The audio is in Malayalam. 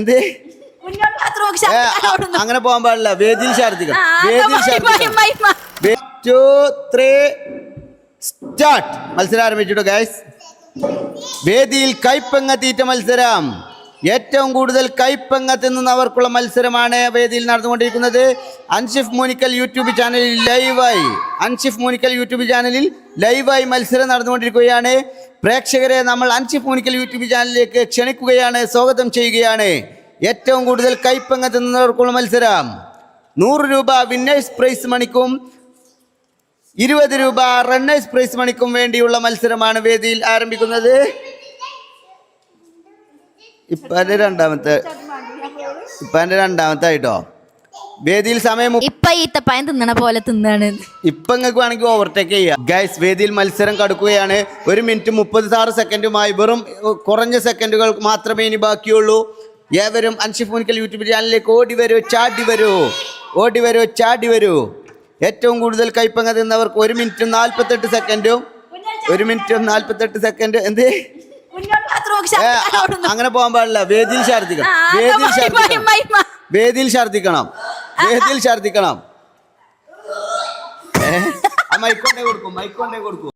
എന്ത്. അങ്ങനെ പോകാൻ പാടില്ല. വേദിയിൽ വേദിയിൽ. Two three start. മത്സരം ആരംഭിച്ചിട്ടു ഗൈസ് വേദിയിൽ കൈപ്പങ്ങ തീറ്റ മത്സരം. ഏറ്റവും കൂടുതൽ കൈപ്പങ്ങ തിന്നുന്നവർക്കുള്ള മത്സരമാണ് വേദിയിൽ നടന്നുകൊണ്ടിരിക്കുന്നത്. അൻഷിഫ് മൂനിക്കൽ യൂട്യൂബ് ചാനലിൽ ലൈവായി അൻഷിഫ് മൂനിക്കൽ യൂട്യൂബ് ചാനലിൽ ലൈവായി മത്സരം നടന്നുകൊണ്ടിരിക്കുകയാണ്. പ്രേക്ഷകരെ നമ്മൾ അഞ്ചി ഫോണിക്കൽ യൂട്യൂബ് ചാനലിലേക്ക് ക്ഷണിക്കുകയാണ് സ്വാഗതം ചെയ്യുകയാണ്. ഏറ്റവും കൂടുതൽ കൈപ്പങ്ങ തിന്നവർക്കുള്ള മത്സരം. നൂറ് രൂപ വിന്നേഴ്സ് പ്രൈസ് മണിക്കും ഇരുപത് രൂപ റണ്ണേഴ്സ് പ്രൈസ് മണിക്കും വേണ്ടിയുള്ള മത്സരമാണ് വേദിയിൽ ആരംഭിക്കുന്നത്. ഇപ്പാന്റെ രണ്ടാമത്തെ ഇപ്പാന്റെ രണ്ടാമത്തെ ആയിട്ടോ വേദിയിൽ സമയം ഇപ്പൊ തപ്പായം തിന്നണ പോലെ തിന്നാണ്. ഇപ്പൊ നിങ്ങൾക്ക് വേണമെങ്കിൽ ഓവർടേക്ക് ചെയ്യാം. ഗൈസ് വേദിയിൽ മത്സരം കടക്കുകയാണ്. ഒരു മിനിറ്റ് മുപ്പത് ആറ് സെക്കൻഡുമായി വെറും കുറഞ്ഞ സെക്കൻഡുകൾ മാത്രമേ ഇനി ബാക്കിയുള്ളൂ. ഏവരും അൻഷിഫ് മുനിക്കൽ യൂട്യൂബ് ചാനലിലേക്ക് ഓടി വരൂ ചാടി വരൂ. ഓടി വരൂ ചാടി വരൂ. ഏറ്റവും കൂടുതൽ കൈപ്പങ്ങ തിന്നവർക്ക് ഒരു മിനിറ്റ് നാൽപ്പത്തെട്ട് സെക്കൻഡും ഒരു മിനിറ്റ് നാൽപ്പത്തെട്ട് സെക്കൻഡ് എന്ത്. അങ്ങനെ പോകാൻ പാടില്ല. വേദിയിൽ ഛർദിക്കണം വേദിയിൽ ഛർദിക്കണം. വേദിയിൽ ഛർദിക്കണം വേദിയിൽ ഛർദിക്കണം മൈക്കൊണ്ടേ കൊടുക്കും മൈക്കൊണ്ടേ കൊടുക്കും.